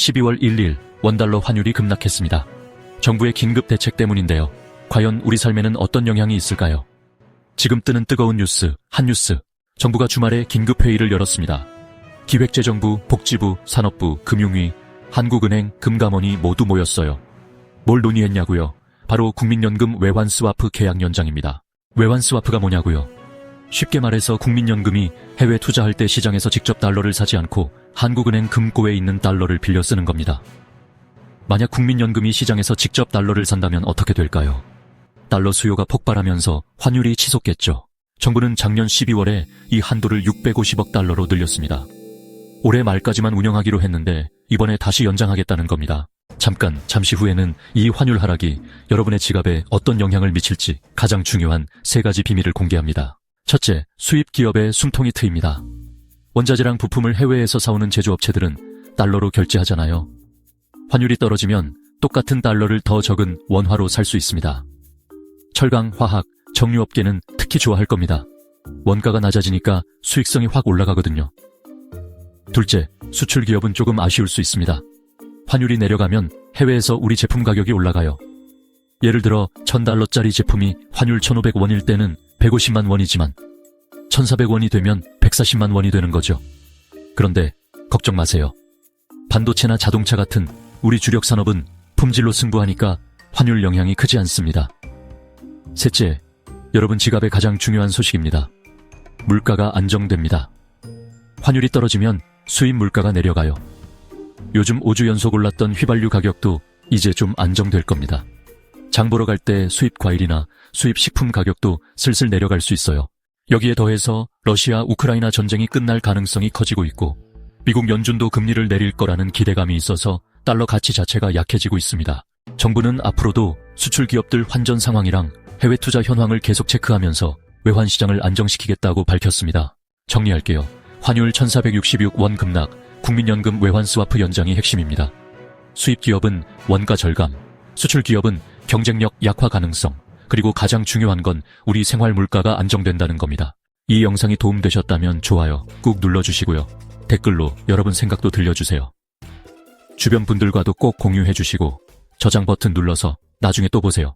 12월 1일 원달러 환율이 급락했습니다. 정부의 긴급 대책 때문인데요. 과연 우리 삶에는 어떤 영향이 있을까요? 지금 뜨는 뜨거운 뉴스, 한 뉴스. 정부가 주말에 긴급 회의를 열었습니다. 기획재정부, 복지부, 산업부, 금융위, 한국은행, 금감원이 모두 모였어요. 뭘 논의했냐고요? 바로 국민연금 외환 스와프 계약 연장입니다. 외환 스와프가 뭐냐고요? 쉽게 말해서 국민연금이 해외 투자할 때 시장에서 직접 달러를 사지 않고 한국은행 금고에 있는 달러를 빌려 쓰는 겁니다. 만약 국민연금이 시장에서 직접 달러를 산다면 어떻게 될까요? 달러 수요가 폭발하면서 환율이 치솟겠죠. 정부는 작년 12월에 이 한도를 650억 달러로 늘렸습니다. 올해 말까지만 운영하기로 했는데 이번에 다시 연장하겠다는 겁니다. 잠깐, 잠시 후에는 이 환율 하락이 여러분의 지갑에 어떤 영향을 미칠지 가장 중요한 세 가지 비밀을 공개합니다. 첫째, 수입 기업의 숨통이 트입니다. 원자재랑 부품을 해외에서 사오는 제조업체들은 달러로 결제하잖아요. 환율이 떨어지면 똑같은 달러를 더 적은 원화로 살 수 있습니다. 철강, 화학, 정유업계는 특히 좋아할 겁니다. 원가가 낮아지니까 수익성이 확 올라가거든요. 둘째, 수출 기업은 조금 아쉬울 수 있습니다. 환율이 내려가면 해외에서 우리 제품 가격이 올라가요. 예를 들어 1000달러짜리 제품이 환율 1500원일 때는 150만 원이지만 1400원이 되면 140만 원이 되는 거죠. 그런데 걱정 마세요. 반도체나 자동차 같은 우리 주력 산업은 품질로 승부하니까 환율 영향이 크지 않습니다. 셋째, 여러분 지갑의 가장 중요한 소식입니다. 물가가 안정됩니다. 환율이 떨어지면 수입 물가가 내려가요. 요즘 5주 연속 올랐던 휘발유 가격도 이제 좀 안정될 겁니다. 장 보러 갈 때 수입 과일이나 수입 식품 가격도 슬슬 내려갈 수 있어요. 여기에 더해서 러시아 우크라이나 전쟁이 끝날 가능성이 커지고 있고 미국 연준도 금리를 내릴 거라는 기대감이 있어서 달러 가치 자체가 약해지고 있습니다. 정부는 앞으로도 수출 기업들 환전 상황이랑 해외 투자 현황을 계속 체크하면서 외환 시장을 안정시키겠다고 밝혔습니다. 정리할게요. 환율 1466원 급락, 국민연금 외환 스와프 연장이 핵심입니다. 수입 기업은 원가 절감, 수출 기업은 경쟁력 약화 가능성, 그리고 가장 중요한 건 우리 생활 물가가 안정된다는 겁니다. 이 영상이 도움되셨다면 좋아요 꾹 눌러주시고요. 댓글로 여러분 생각도 들려주세요. 주변 분들과도 꼭 공유해주시고 저장 버튼 눌러서 나중에 또 보세요.